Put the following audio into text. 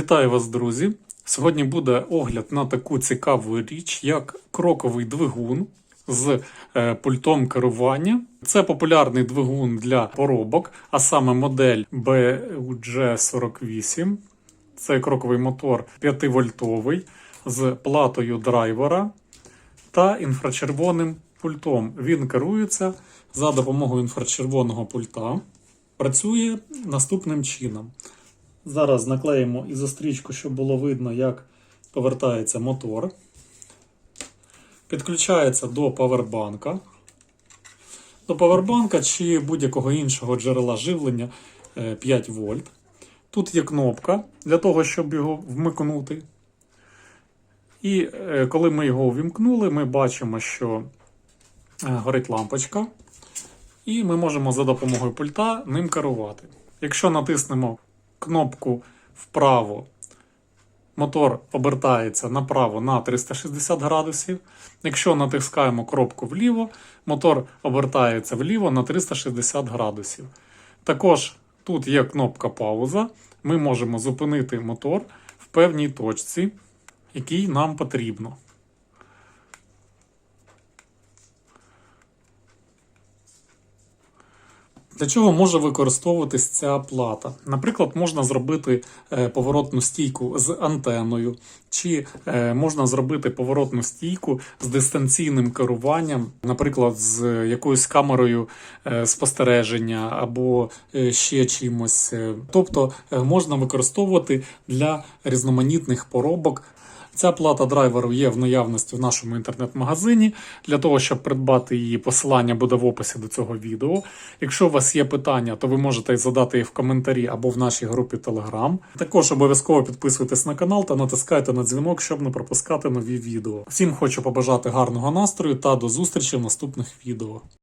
Вітаю вас, друзі! Сьогодні буде огляд на таку цікаву річ, як кроковий двигун з е, пультом керування. Це популярний двигун для поробок, а саме модель BUG48. Це кроковий мотор 5-вольтовий з платою драйвера та інфрачервоним пультом. Він керується за допомогою інфрачервоного пульта. Працює наступним чином. Зараз наклеїмо ізострічку, щоб було видно, як повертається мотор. Підключається до павербанка. До павербанка чи будь-якого іншого джерела живлення е, 5 вольт. Тут є кнопка для того, щоб його вмикнути. І е, коли ми його увімкнули, ми бачимо, що е, горить лампочка. І ми можемо за допомогою пульта ним керувати. Якщо натиснемо кнопку вправо, мотор обертається направо на 360 градусів. Якщо натискаємо кропку вліво, мотор обертається вліво на 360 градусів. Також тут є кнопка пауза. Ми можемо зупинити мотор в певній точці, якій нам потрібно. Для чого може використовуватись ця плата? Наприклад, можна зробити е, поворотну стійку з антеною, чи е, можна зробити поворотну стійку з дистанційним керуванням, наприклад, з якоюсь камерою е, спостереження або е, ще чимось. Е, Тобто е, можна використовувати для різноманітних поробок. Ця плата драйверу є в наявності в нашому інтернет-магазині. Для того, щоб придбати її, посилання буде в описі до цього відео. Якщо у вас є питання, то ви можете задати їх в коментарі або в нашій групі Telegram. Також обов'язково підписуйтесь на канал та натискайте на дзвінок, щоб не пропускати нові відео. Всім хочу побажати гарного настрою та до зустрічі в наступних відео.